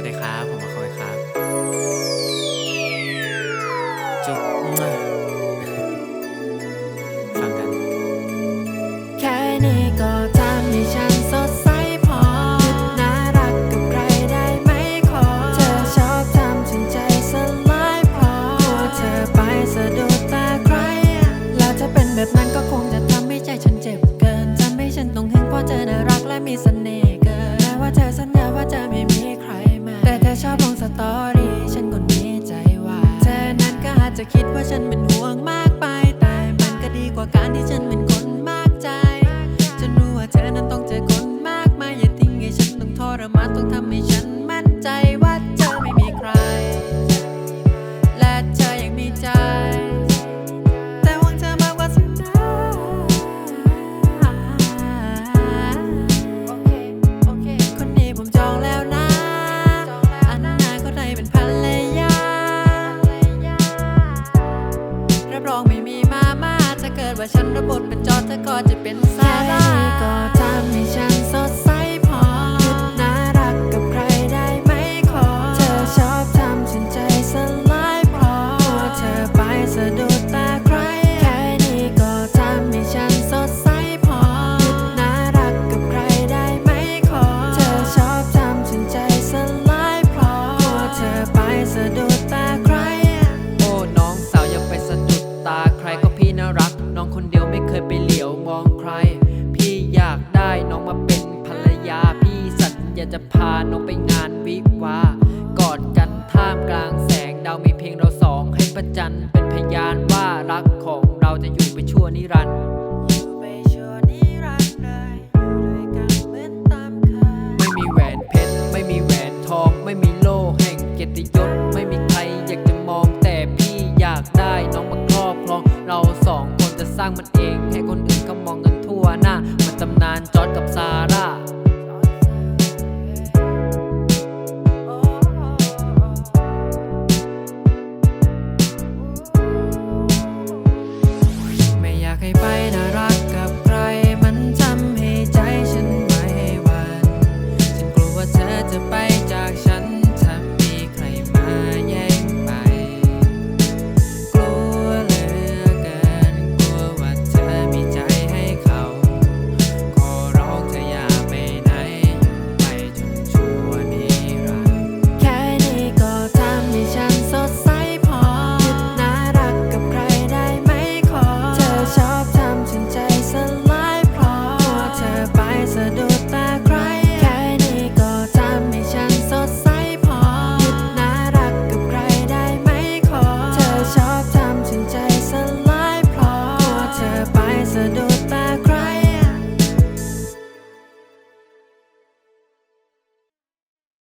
สวัสดีครับ ผมมาคอยครับ อรี่ฉันก็แน่ใจว่า เธอนั้นก็อาจจะคิดว่าฉันเป็นห่วงมากไป แต่มันก็ดีกว่าการที่ฉันเป็นคนมากใจ ฉันรู้ว่าเธอนั้นต้องเจอคนมากมายอย่าทิ้งให้ฉันต้องทรมานต้องทำให้ฉันมั่นใจ ไมีมามาถ้าเกิดว่าฉันรับบทเป็นจอเธอก็จะเป็นซาร่าก็ทำให้ฉันสดใส จะพาน้องไปงานวิวากอดกันท่ามกลางแสงดาวมีเพียงเราสองให้ประจันเป็นพยานว่ารักของเราจะอยู่ไปชั่วนิรันดร์ไม่มีโลแห่งเกียรติยศไม่มีใครอยากจะมองแต่พี่อยากได้น้องมาครอบครองเราสองคนจะสร้างมันเอง ให้คนอื่นเขามองกันทั่วหน้ามันตำนานจอร์ดกับซาร่า